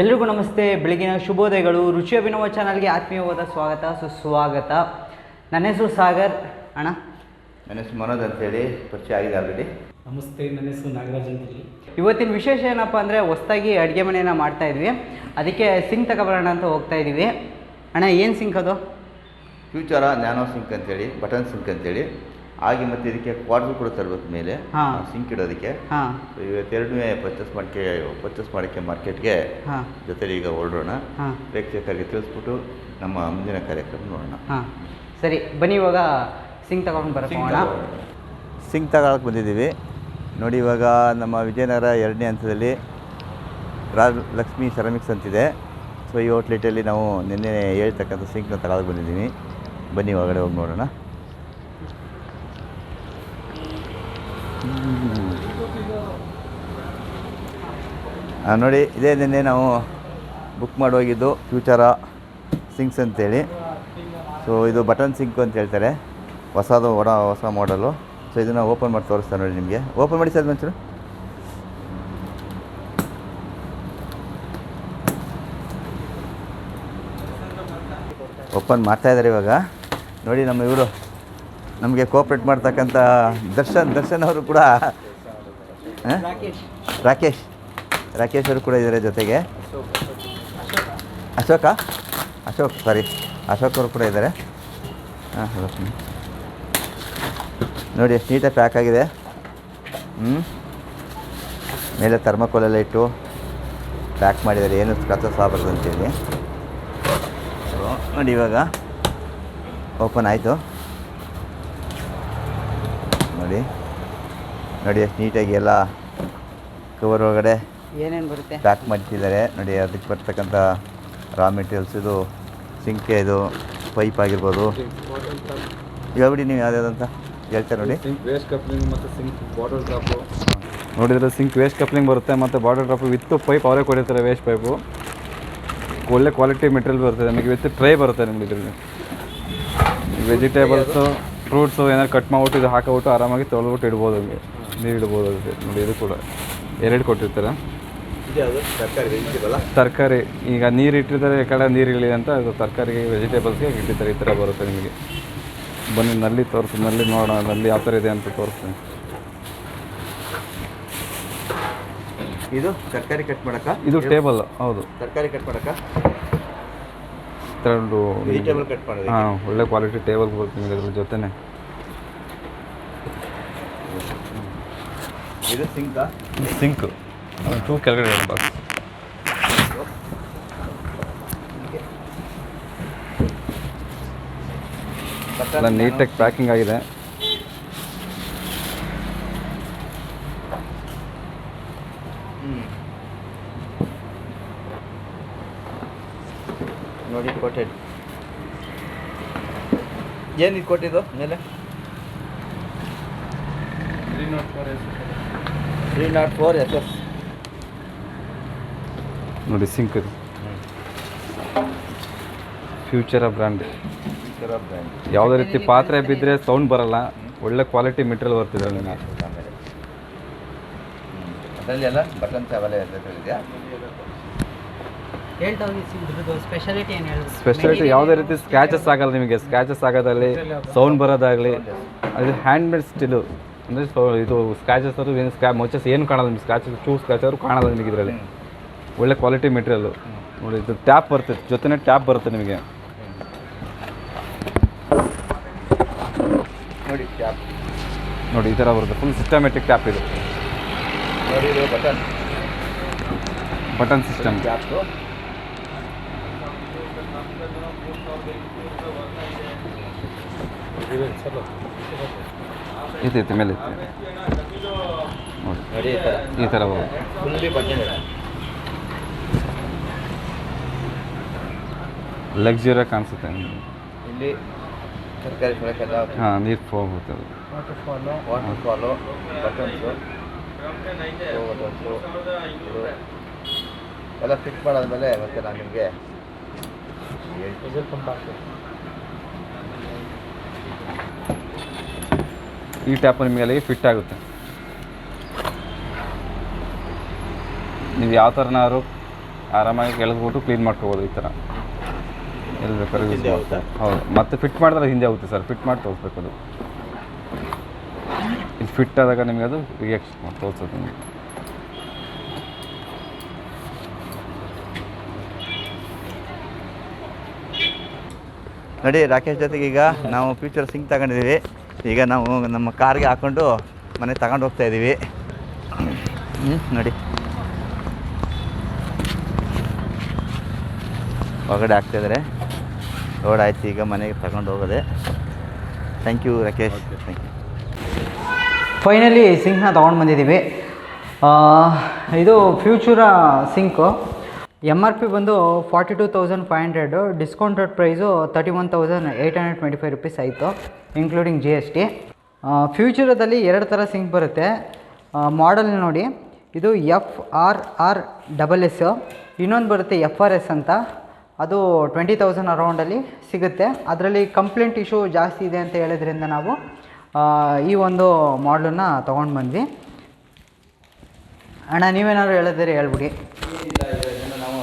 ಎಲ್ರಿಗೂ ನಮಸ್ತೆ. ಬೆಳಗಿನ ಶುಭೋದಯಗಳು. ರುಚಿ ಅಭಿನವ ಚಾನಲ್ಗೆ ಆತ್ಮೀಯವಾದ ಸ್ವಾಗತ ಸುಸ್ವಾಗತ. ನನ್ನ ಹೆಸರು ಸಾಗರ್. ಅಣ್ಣ? ನನ್ನ ಹೆಸರು ಮನೋಜ್ ಅಂತೇಳಿ. ಪರಿಚಯ ಆಗಿದೆ ಆಲ್ರೆಡಿ ನಮಸ್ತೆ. ನನ್ನ ಹೆಸರು ನಾಗರಾಜ್ ಅಂತೇಳಿ. ಇವತ್ತಿನ ವಿಶೇಷ ಏನಪ್ಪ ಅಂದರೆ ಹೊಸ್ದಾಗಿ ಅಡುಗೆ ಮನೆಯನ್ನು ಮಾಡ್ತಾ ಇದ್ವಿ. ಅದಕ್ಕೆ ಸಿಂಕ್ ತಗೊಬರೋಣ ಅಂತ ಹೋಗ್ತಾ ಇದ್ದೀವಿ. ಅಣ್ಣ ಏನು ಸಿಂಕ್ ಅದು? ಫ್ಯೂಚರ ನ್ಯಾನೋ ಸಿಂಕ್ ಅಂತೇಳಿ ಬಟನ್ ಸಿಂಕ್ ಅಂತೇಳಿ. ಹಾಗೆ ಮತ್ತೆ ಇದಕ್ಕೆ ಕ್ವಾರ್ಟರ್ ಕೂಡ ತರಬೇಕು ಮೇಲೆ ಹಾ. ಸಿಂಕ್ ಇಡೋದಕ್ಕೆ. ಹಾಂ. ಇವತ್ತೆರಡನೇ ಪರ್ಚೇಸ್ ಮಾಡೋಕ್ಕೆ ಪರ್ಚೇಸ್ ಮಾಡೋಕ್ಕೆ ಮಾರ್ಕೆಟ್ಗೆ ಹಾಂ. ಜೊತೆಲಿ ಈಗ ಹೊರಡೋಣ. ಹಾಂ. ಪ್ರೇಕ್ಷಕರಿಗೆ ತಿಳಿಸ್ಬಿಟ್ಟು ನಮ್ಮ ಮುಂದಿನ ಕಾರ್ಯಕ್ರಮ ನೋಡೋಣ. ಹಾಂ. ಸರಿ ಬನ್ನಿ ಇವಾಗ ಸಿಂಕ್ ತಗೊಂಡು ಬರೋಣ ಸಿಂಕ್ ತಗೊಳಕ್ಕೆ ಬಂದಿದ್ದೀವಿ. ನೋಡಿ ಇವಾಗ ನಮ್ಮ ವಿಜಯನಗರ ಎರಡನೇ ಹಂತದಲ್ಲಿ ರಾಜ್ ಲಕ್ಷ್ಮಿ ಸೆರಾಮಿಕ್ಸ್ ಅಂತಿದೆ. ಸೊ ಈ ಹೋಟ್ಲಿಟಲ್ಲಿ ನಾವು ನಿನ್ನೆ ಹೇಳ್ತಕ್ಕಂಥ ಸಿಂಕ್ನ ತಗೊಳಕ್ಕೆ ಬಂದಿದ್ದೀನಿ ಬನ್ನಿ ಒಳಗಡೆ ಹೋಗಿ ನೋಡೋಣ. ನೋಡಿ, ಇದೇ ನಿನ್ನೆ ನಾವು ಬುಕ್ ಮಾಡಿ ಹೋಗಿದ್ದು ಫ್ಯೂಚರ ಸಿಂಕ್ಸ್ ಅಂತೇಳಿ. ಸೊ ಇದು ಬಟನ್ ಸಿಂಕ್ ಅಂತ ಹೇಳ್ತಾರೆ. ಹೊಸದು ಒಡ ಹೊಸ ಮಾಡಲು ಸೊ ಇದನ್ನು ಓಪನ್ ಮಾಡಿ ತೋರಿಸ್ತಾರೆ ನೋಡಿ ನಿಮಗೆ. ಓಪನ್ ಮಾಡಿ ಸರ್ ಮಂಚರು ಓಪನ್ ಮಾಡ್ತಾ ಇದ್ದಾರೆ ಇವಾಗ. ನೋಡಿ ನಮ್ಮ ಇವರು. ನಮಗೆ ಕೋಪ್ರೇಟ್ ಮಾಡ್ತಕ್ಕಂಥ ದರ್ಶನ್ ದರ್ಶನ್ ಅವರು ಕೂಡ? ರಾಕೇಶ್. ರಾಕೇಶ್ ಅವರು ಕೂಡ ಇದ್ದಾರೆ ಜೊತೆಗೆ. ಅಶೋಕ? ಅಶೋಕ್ ಸಾರಿ ಅಶೋಕ್ ಅವರು ಕೂಡ ಇದ್ದಾರೆ ಹಾಂ ನೋಡಿ, ಎಷ್ಟು ನೀಟಾಗಿ ಪ್ಯಾಕ್ ಆಗಿದೆ. ಹ್ಞೂ ಮೇಲೆ ಥರ್ಮಕೋಲೆಲ್ಲ ಇಟ್ಟು ಪ್ಯಾಕ್ ಮಾಡಿದ್ದಾರೆ. ಏನು ಕಸ ಆಗಬಾರ್ದು ಅಂತೇಳಿ. ನೋಡಿ ಇವಾಗ ಓಪನ್ ಆಯಿತು. ನೋಡಿ ನೋಡಿ ಎಷ್ಟು ನೀಟಾಗಿ ಎಲ್ಲ ಕವರ್ ಒಳಗಡೆ ಏನೇನು ಬರುತ್ತೆ? ಪ್ಯಾಕ್ ಮಾಡ್ತಿದ್ದಾರೆ ನೋಡಿ ಅದಕ್ಕೆ ಬರ್ತಕ್ಕಂಥ ರಾ ಮೆಟೀರಿಯಲ್ಸ್ ಇದು ಸಿಂಕೆ ಇದು ಪೈಪ್ ಆಗಿರ್ಬೋದು. ಹೇಳ್ಬಿಡಿ ನೀವು ಯಾವ್ದಾವ್ದಂತ ಹೇಳ್ತಾರೆ ನೋಡಿ. ಸಿಂಕ್ ವೇಸ್ಟ್ ಕಪ್ಲಿಂಗ್ ಮತ್ತು ಸಿಂಕ್ ಬಾಟಲ್ ಡ್ರಾಪು ನೋಡಿದರೆ ಸಿಂಕ್ ವೇಸ್ಟ್ ಕಪ್ಲಿಂಗ್ ಬರುತ್ತೆ ಮತ್ತು ಬಾಟಲ್ ಡ್ರಾಪ್ ವಿತ್ ಪೈಪ್ ಅವರೇ ಕೊಡಿರ್ತಾರೆ ವೇಸ್ಟ್ ಪೈಪು ಒಳ್ಳೆ ಕ್ವಾಲಿಟಿ ಮೆಟೀರಿಯಲ್ ಬರುತ್ತೆ ನಿಮಗೆ ವಿತ್ ಟ್ರೈ ಬರುತ್ತೆ ನಿಮ್ಗೆ ಇದರಲ್ಲಿ. ವೆಜಿಟೇಬಲ್ಸು ಫ್ರೂಟ್ಸು ಏನಾದ್ರು ಕಟ್ ಮಾಡ್ಬಿಟ್ಟು ಇದು ಹಾಕಿಬಿಟ್ಟು ಆರಾಮಾಗಿ ತೊಳೆದ್ಬಿಟ್ಟು ಇಡ್ಬೋದು ಹಂಗೆ ನೀರು ಇಡ್ಬೋದು ಅದಕ್ಕೆ ನೋಡಿ ಇದು ಕೂಡ. ಎರಡು ಕೊಟ್ಟಿರ್ತಾರೆ. ತರಕಾರಿ. ಈಗ ನೀರು ಇಟ್ಟಿರ್ತಾರೆ ಈ ಕಡೆ ನೀರು ಇಳಿ ಅಂತ ಅದು ತರಕಾರಿಗೆ ವೆಜಿಟೇಬಲ್ಸ್ಗೆ ಇಟ್ಟಿರ್ತಾರೆ. ಈ ಥರ ಬರುತ್ತೆ ನಿಮಗೆ. ಬನ್ನಿ ನಲ್ಲಿ ತೋರಿಸಿ ನಲ್ಲಿ ನೋಡೋಣ ನಲ್ಲಿ ಯಾವ ಥರ ಇದೆ ಅಂತ ತೋರಿಸ್ತೀನಿ. ಇದು ತರಕಾರಿ ಕಟ್ ಮಾಡಕ್ಕ? ಇದು ಟೇಬಲ್ ಹೌದು. ತರಕಾರಿ ಕಟ್ ಮಾಡಕ್ಕ? ಥರದ್ದು ವೆಜಿಟೇಬಲ್ ಕಟ್ ಮಾಡೋದು ಹಾಂ ಒಳ್ಳೆ ಕ್ವಾಲಿಟಿ ಟೇಬಲ್ ಬರುತ್ತೆ ನಿಮಗೆ ಅದ್ರ ಜೊತೆನೆ. ಇದು ಆ? ಸಿಂಕ್ ಟೂ ಕೆಳಗಡೆ ಬಾಕ್ಸ್. ಎಲ್ಲ ನೀಟಾಗಿ ಪ್ಯಾಕಿಂಗ್ ಆಗಿದೆ. ನೋಡಿ ಕೋಟೆಡ್ ಏನು ಇದು ಕೊಟ್ಟಿದ್ದು ಮೇಲೆ? Three nought four S S ನೋಡಿ ಸಿಂಕ್ ಇದು. ಫ್ಯೂಚರ್ ಬ್ರ್ಯಾಂಡ್ ಬ್ರ್ಯಾಂಡ್ ಯಾವುದೇ ರೀತಿ ಪಾತ್ರೆ ಬಿದ್ದರೆ ಸೌಂಡ್ ಬರಲ್ಲ. ಒಳ್ಳೆ ಕ್ವಾಲಿಟಿ ಮೆಟೀರಿಯಲ್ ಬರ್ತಿದೆ ನಿಮಗೆ ಆಮೇಲೆ ಅದರಲ್ಲಿ ಎಲ್ಲ ಬಟನ್ಸ್ ಅವೈಲೇಬಲ್ ಇದೆಯಾ? ಇದ್ರದ್ದು ಸ್ಪೆಷಾಲಿಟಿ ಏನು ಹೇಳಿ ಸ್ಪೆಷಾಲಿಟಿ ಯಾವುದೇ ರೀತಿ ಸ್ಕ್ಯಾಚಸ್ ಆಗಲ್ಲ ನಿಮಗೆ. ಸ್ಕ್ಯಾಚಸ್ ಆಗೋದಲ್ಲಿ ಸೌಂಡ್ ಬರೋದಾಗಲಿ ಅದು ಹ್ಯಾಂಡ್ ಮೇಡ್ ಸ್ಟಿಲು ಅಂದರೆ ಸೊ ಇದು ಸ್ಕ್ಯಾಚಸ್ ಅದು ಏನು ಸ್ಕ್ಯಾ ಮೊಚಸ್ ಏನು ಕಾಣಲ್ಲ ನಿಮ್ಗೆ. ಸ್ಕ್ಯಾಚಸ್ ಚೂ ಸ್ಕ್ಯಾಚ್ ಆದರೂ ಕಾಣಲ್ಲ ನಿಮಗೆ ಇದರಲ್ಲಿ. ಒಳ್ಳೆ ಕ್ವಾಲಿಟಿ ಮೆಟೀರಿಯಲ್ಲು ನೋಡಿ ಇದು ಟ್ಯಾಪ್ ಬರುತ್ತೆ. ಜೊತೆನೇ ಟ್ಯಾಪ್ ಬರುತ್ತೆ ನಿಮಗೆ. ನೋಡಿ ಟ್ಯಾಪ್ ನೋಡಿ ಈ ಥರ ಬರುತ್ತೆ. ಫುಲ್ ಸಿಸ್ಟಮೆಟಿಕ್ ಟ್ಯಾಪ್ ಇದು. ಬಟನ್ ಬಟನ್ ಸಿಸ್ಟಮ್ ಟ್ಯಾಪ್ದು ಇದೆ ಇದೆ ಮೇಲೆ ಇದೆ ನೋಡಿ ಈ ಥರ ಲಕ್ಸುರಿಯಾಗಿ ಕಾಣಿಸುತ್ತೆ. ನಿಮಗೆ ಇಲ್ಲಿ ತರಕಾರಿ ಹಾಂ ನೀರು ಫ್ಲೋ ಆಗುತ್ತೆ ಅದು. ಬಟನ್ಸು ಎಲ್ಲ ಫಿಟ್ ಮಾಡಾದ್ಮೇಲೆ ಮತ್ತೆ ನಾನು ನಿಮಗೆ ಈ ಟ್ಯಾಪ್ ನಿಮಗೆ ಅಲ್ಲಿಗೆ ಫಿಟ್ ಆಗುತ್ತೆ. ನೀವು ಯಾವ ಥರನಾದ್ರು ಆರಾಮಾಗಿ ಕೆಳಗ್ಬಿಟ್ಟು ಕ್ಲೀನ್ ಮಾಡ್ಕೋಬೋದು ಈ ಥರ ಎಲ್ಲಿ ಬೇಕಾದ್ರೂ ಯೂಸ್ ಹಿಂದೆ ಹೌದು. ಮತ್ತೆ ಫಿಟ್ ಮಾಡಿದ್ರೆ ಹಿಂದೆ ಆಗುತ್ತೆ ಸರ್ ಫಿಟ್ ಮಾಡಿ ತೋರಿಸ್ಬೇಕು ಅದು. ಇದು ಫಿಟ್ ಆದಾಗ ನಿಮಗೆ ಅದು ರಿಯಾಕ್ಷನ್ ತೋರಿಸೋದು ನಿಮಗೆ. ನೋಡಿ ರಾಕೇಶ್ ಜೊತೆಗೆ ಈಗ ನಾವು ಫ್ಯೂಚರ್ ಸಿಂಕ್ ತಗೊಂಡಿದ್ದೀವಿ. ಈಗ ನಾವು ನಮ್ಮ ಕಾರ್ಗೆ ಹಾಕ್ಕೊಂಡು ಮನೆ ತಗೊಂಡು ಹೋಗ್ತಾ ಇದ್ದೀವಿ ನೋಡಿ. ಹೊರಗಡೆ ರೋಡ್ ಆಯ್ತು ಈಗ ಮನೆಗೆ ತಗೊಂಡು ಹೋಗೋದೆ. Thank you Rakesh. Thank you finally ಸಿಂಕ್ನ ತೊಗೊಂಡು ಬಂದಿದ್ದೀವಿ. ಆ, ಇದು Future sink. M R P ಬಂದು forty two thousand five hundred discounted price thirty one thousand eight hundred twenty five rupees ಆಯಿತು ಇನ್ಕ್ಲೂಡಿಂಗ್ ಜಿ ಎಸ್ ಟಿ ಫ್ಯೂಚರದಲ್ಲಿ ಎರಡು ಥರ ಸಿಂಕ್ ಬರುತ್ತೆ. ಮಾಡಲ್ ನೋಡಿ, ಇದು F R R double S ಇನ್ನೊಂದು ಬರುತ್ತೆ ಎಫ್ ಆರ್ ಎಸ್ ಅಂತ. ಅದು ಟ್ವೆಂಟಿ ತೌಸಂಡ್ ಅರೌಂಡಲ್ಲಿ ಸಿಗುತ್ತೆ. ಅದರಲ್ಲಿ ಕಂಪ್ಲೇಂಟ್ ಇಶ್ಯೂ ಜಾಸ್ತಿ ಇದೆ ಅಂತ ಹೇಳಿದ್ರಿಂದ ನಾವು ಈ ಒಂದು ಮಾಡಲನ್ನ ತೊಗೊಂಡು ಬಂದ್ವಿ. ಅಣ್ಣ, ನೀವೇನಾದ್ರು ಹೇಳಿದ್ರೆ ಹೇಳ್ಬಿಡಿ.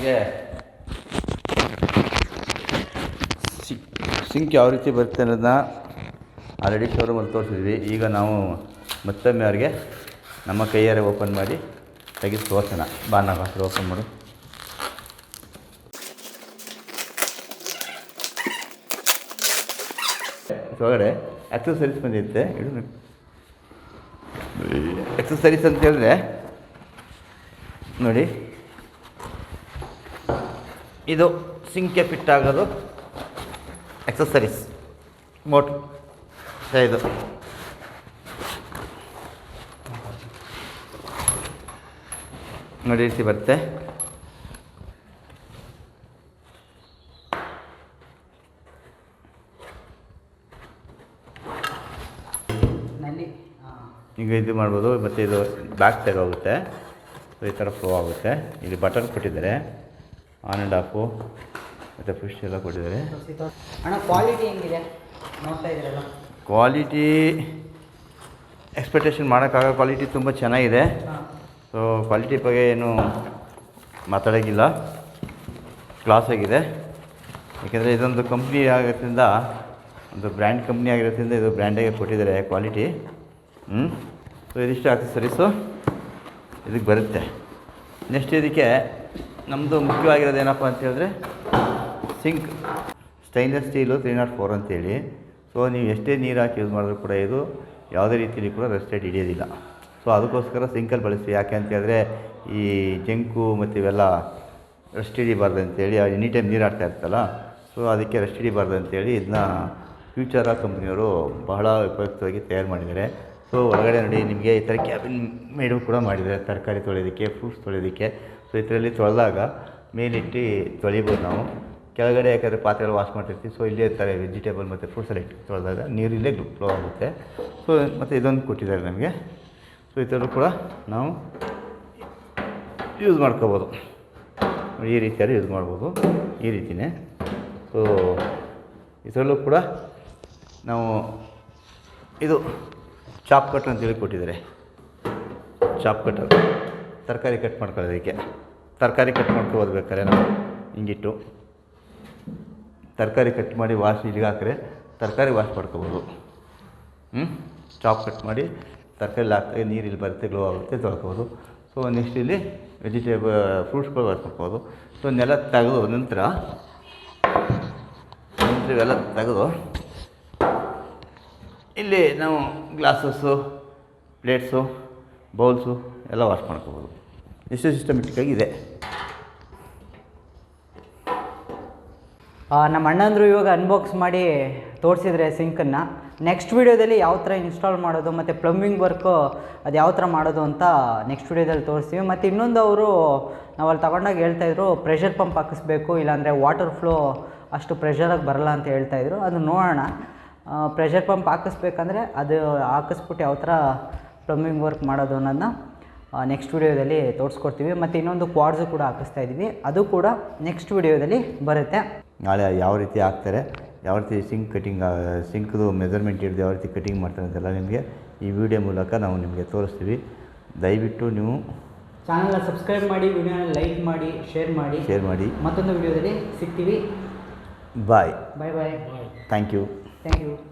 ನಾವು ಸಿಕ್ ಸಿಂಕ್ ಯಾವ ರೀತಿ ಬರುತ್ತೆ ಅನ್ನೋದನ್ನ ಆಲ್ರೆಡಿ ಶೋರೂಮಲ್ಲಿ ತೋರಿಸಿದ್ವಿ. ಈಗ ನಾವು ಮತ್ತೊಮ್ಮೆ ಅವ್ರಿಗೆ ನಮ್ಮ ಕೈಯಾರೆ ಓಪನ್ ಮಾಡಿ ತೆಗೆದು ತೋರ್ಸೋಣ. ಬಾ ನಾವು ಓಪನ್ ಮಾಡು. ಒಳಗಡೆ ಎಕ್ಸಸರೀಸ್ ಬಂದಿರುತ್ತೆ. ಇಡು ಎಕ್ಸಸರೀಸ್ ಅಂತ ಹೇಳಿದ್ರೆ ನೋಡಿ. ಇದು ಸಿಂಕ್ಗೆ ಫಿಟ್ ಆಗೋದು ಎಕ್ಸಸರೀಸ್ ಮೋಟ್ರ್ ಇದು. ನೋಡಿ ರೀತಿ ಬರುತ್ತೆ. ಈಗ ಇದು ಮಾಡ್ಬೋದು ಮತ್ತು ಇದು ಬ್ಯಾಕ್ ಸೈಡ್ ಹೋಗುತ್ತೆ. ಈ ಥರ ಫ್ಲೋ ಆಗುತ್ತೆ. ಇಲ್ಲಿ ಬಟನ್ ಕೊಟ್ಟಿದ್ದಾರೆ. On and off. ಮತ್ತು ಫಿಶ್ ಎಲ್ಲ ಕೊಟ್ಟಿದ್ದಾರೆ. ಅಣ್ಣ ಕ್ವಾಲಿಟಿ ಹೆಂಗಿದೆ? ನೋಡ್ತಾ ಇದ್ದೀರಲ್ಲ? ಕ್ವಾಲಿಟಿ ಎಕ್ಸ್ಪೆಕ್ಟೇಷನ್ ಮಾಡೋಕ್ಕಾಗೋ ಕ್ವಾಲಿಟಿ ತುಂಬ ಚೆನ್ನಾಗಿದೆ. ಸೊ ಕ್ವಾಲಿಟಿ ಬಗ್ಗೆ ಏನು ಮಾತಾಡೋಕ್ಕಿಲ್ಲ. ಕ್ಲಾಸ್ ಆಗಿದೆ. ಏಕೆಂದರೆ ಇದೊಂದು ಕಂಪ್ನಿ ಆಗೋದ್ರಿಂದ ಒಂದು ಬ್ರ್ಯಾಂಡ್ ಕಂಪ್ನಿ ಆಗಿರೋದ್ರಿಂದ ಇದು ಬ್ರ್ಯಾಂಡಾಗೆ ಕೊಟ್ಟಿದ್ದಾರೆ ಕ್ವಾಲಿಟಿ ಹ್ಞೂ ಸೊ ಇದಿಷ್ಟು ಆಕ್ಸಸರೀಸು ಇದಕ್ಕೆ ಬರುತ್ತೆ. ನೆಕ್ಸ್ಟ್ ಇದಕ್ಕೆ ನಮ್ಮದು ಮುಖ್ಯವಾಗಿರೋದು ಏನಪ್ಪ ಅಂತ ಹೇಳಿದ್ರೆ sink. Stainless steel three nought four ಅಂತೇಳಿ. ಸೊ ನೀವು ಎಷ್ಟೇ ನೀರು ಹಾಕಿ ಯೂಸ್ ಮಾಡಿದ್ರು ಕೂಡ ಇದು ಯಾವುದೇ ರೀತಿಯಲ್ಲಿ ಕೂಡ ರೆಸ್ಟೇಟ್ ಹಿಡಿಯೋದಿಲ್ಲ. ಸೊ ಅದಕ್ಕೋಸ್ಕರ ಸಿಂಕಲ್ಲಿ ಬಳಸಿ. ಯಾಕೆ ಅಂತ ಹೇಳಿದ್ರೆ ಈ ಜಂಕು ಮತ್ತು ಇವೆಲ್ಲ ರೆಸ್ಟ್ ಹಿಡಿಬಾರ್ದು ಅಂತೇಳಿ. ಎನಿ ಟೈಮ್ ನೀರು ಆಡ್ತಾ ಇರ್ತಲ್ಲ. ಸೊ ಅದಕ್ಕೆ ರೆಸ್ಟ್ ಹಿಡಿಬಾರ್ದು ಅಂತೇಳಿ ಇದನ್ನ ಫ್ಯೂಚರ ಕಂಪ್ನಿಯವರು ಬಹಳ ಉಪಯುಕ್ತವಾಗಿ ತಯಾರು ಮಾಡಿದ್ದಾರೆ. ಸೊ ಒಳಗಡೆ ನೋಡಿ, ನಿಮಗೆ ಈ ಥರ ಕ್ಯಾಬಿನ್ ಮೇಡು ಕೂಡ ಮಾಡಿದ್ದಾರೆ. ತರಕಾರಿ ತೊಳೆಯೋದಕ್ಕೆ ಫ್ರೂಟ್ಸ್ ತೊಳೆಯೋದಕ್ಕೆ. ಸೊ ಇದರಲ್ಲಿ ತೊಳೆದಾಗ ಮೇಲಿಟ್ಟು ತೊಳಿಬೋದು ನಾವು. ಕೆಳಗಡೆ ಯಾಕಂದರೆ ಪಾತ್ರೆಗಳು ವಾಶ್ ಮಾಡ್ತಿರ್ತೀವಿ. ಸೊ ಇಲ್ಲೇ ಇರ್ತಾರೆ ವೆಜಿಟೇಬಲ್ ಮತ್ತು ಫ್ರೂಟ್ಸ್ ಎಲ್ಲ ಇಟ್ಟು ತೊಳೆದಾಗ ನೀರು ಇಲ್ಲೇ ಫ್ಲೋ ಆಗುತ್ತೆ. ಸೊ ಮತ್ತು ಇದೊಂದು ಕೊಟ್ಟಿದ್ದಾರೆ ನಮಗೆ. ಸೊ ಥರ ಕೂಡ ನಾವು ಯೂಸ್ ಮಾಡ್ಕೋಬೋದು. ಈ ರೀತಿಯಾಗಿ ಯೂಸ್ ಮಾಡ್ಬೋದು. ಈ ರೀತಿಯೇ ಸೊ ಇದರಲ್ಲೂ ಕೂಡ ನಾವು ಇದು ಚಾಪ್ ಕಟ್ರ್ ಅಂತೇಳಿ ಕೊಟ್ಟಿದ್ದಾರೆ ಚಾಪ್ ಕಟ್ರ್ ತರಕಾರಿ ಕಟ್ ಮಾಡ್ಕೊಳ್ಳೋದಕ್ಕೆ ತರಕಾರಿ ಕಟ್ ಮಾಡ್ಕೊಬೋದು ಬೇಕಾದ್ರೆ ನಾವು ಹಿಂಗಿಟ್ಟು. ತರಕಾರಿ ಕಟ್ ಮಾಡಿ ವಾಶ್ ಇಲ್ಲಿಗೆ ಹಾಕಿದ್ರೆ ತರಕಾರಿ ವಾಶ್ ಮಾಡ್ಕೋಬೋದು. ಹ್ಞೂ ಚಾಪ್ ಕಟ್ ಮಾಡಿ ತರಕಾರಿ ಹಾಕಿ ನೀರು ಇಲ್ಲಿ ಬರುತ್ತೆ, ಗ್ಲೋ ಆಗುತ್ತೆ, ತೊಳ್ಕೋಬೋದು. ಸೊ ನೆಕ್ಸ್ಟ್ ಇಲ್ಲಿ ವೆಜಿಟೇಬಲ್ ಫ್ರೂಟ್ಸ್ಗಳು ವಾಶ್ ಮಾಡ್ಬೋದು ಸೊ ನೆಲ ತೆಗೆದು ನಂತರ ನಂತರ ಇವೆಲ್ಲ ತೆಗೆದು ಇಲ್ಲಿ ನಾವು ಗ್ಲಾಸಸ್ಸು, ಪ್ಲೇಟ್ಸು, ಬೌಲ್ಸು ಎಲ್ಲ ವಾಶ್ ಮಾಡ್ಕೋಬೋದು. ಇಷ್ಟು ಸಿಸ್ಟಮೆಟಿಕ್ಕಾಗಿ ಇದೆ. ನಮ್ಮ ಅಣ್ಣಂದರು ಇವಾಗ ಅನ್ಬಾಕ್ಸ್ ಮಾಡಿ ತೋರಿಸಿದ್ರೆ ಸಿಂಕನ್ನು. ನೆಕ್ಸ್ಟ್ ವೀಡಿಯೋದಲ್ಲಿ ಯಾವ ಥರ ಇನ್ಸ್ಟಾಲ್ ಮಾಡೋದು ಮತ್ತು ಪ್ಲಂಬಿಂಗ್ ವರ್ಕು ಅದು ಯಾವ ಥರ ಮಾಡೋದು ಅಂತ ನೆಕ್ಸ್ಟ್ ವೀಡಿಯೋದಲ್ಲಿ ತೋರಿಸ್ತೀವಿ. ಮತ್ತು ಇನ್ನೊಂದು ಅವರು ನಾವು ಅಲ್ಲಿ ತಗೊಂಡಾಗ ಹೇಳ್ತಾಯಿದ್ರು ಪ್ರೆಷರ್ ಪಂಪ್ ಹಾಕಿಸ್ಬೇಕು, ಇಲ್ಲಾಂದರೆ ವಾಟರ್ ಫ್ಲೋ ಅಷ್ಟು ಪ್ರೆಷರಾಗಿ ಬರಲ್ಲ ಅಂತ ಹೇಳ್ತಾಯಿದ್ರು ಅದು ನೋಡೋಣ. ಪ್ರೆಷರ್ ಪಂಪ್ ಹಾಕಿಸ್ಬೇಕಂದ್ರೆ ಅದು ಹಾಕಿಸ್ಬಿಟ್ಟು ಯಾವ ಥರ ಪ್ಲಂಬಿಂಗ್ ವರ್ಕ್ ಮಾಡೋದು ಅನ್ನೋದನ್ನ ನೆಕ್ಸ್ಟ್ ವೀಡಿಯೋದಲ್ಲಿ ತೋರಿಸ್ಕೊಡ್ತೀವಿ. ಮತ್ತು ಇನ್ನೊಂದು ಕ್ವಾಡ್ಸು ಕೂಡ ಹಾಕಿಸ್ತಾ ಇದ್ದೀವಿ. ಅದು ಕೂಡ ನೆಕ್ಸ್ಟ್ ವೀಡಿಯೋದಲ್ಲಿ ಬರುತ್ತೆ. ನಾಳೆ ಯಾವ ರೀತಿ ಹಾಕ್ತಾರೆ ಯಾವ ರೀತಿ ಸಿಂಕ್ ಕಟ್ಟಿಂಗ್ ಸಿಂಕ್ದು ಮೆಜರ್ಮೆಂಟ್ ಹಿಡಿದು ಯಾವ ರೀತಿ ಕಟಿಂಗ್ ಮಾಡ್ತಾರೆ ಅಂತೆಲ್ಲ ನಿಮಗೆ ಈ ವಿಡಿಯೋ ಮೂಲಕ ನಾವು ನಿಮಗೆ ತೋರಿಸ್ತೀವಿ. ದಯವಿಟ್ಟು ನೀವು ಚಾನಲ್ನ ಸಬ್ಸ್ಕ್ರೈಬ್ ಮಾಡಿ ವಿಡಿಯೋನ ಲೈಕ್ ಮಾಡಿ ಶೇರ್ ಮಾಡಿ. ಶೇರ್ ಮಾಡಿ. ಮತ್ತೊಂದು ವಿಡಿಯೋದಲ್ಲಿ ಸಿಗ್ತೀವಿ. Bye bye bye thank you thank you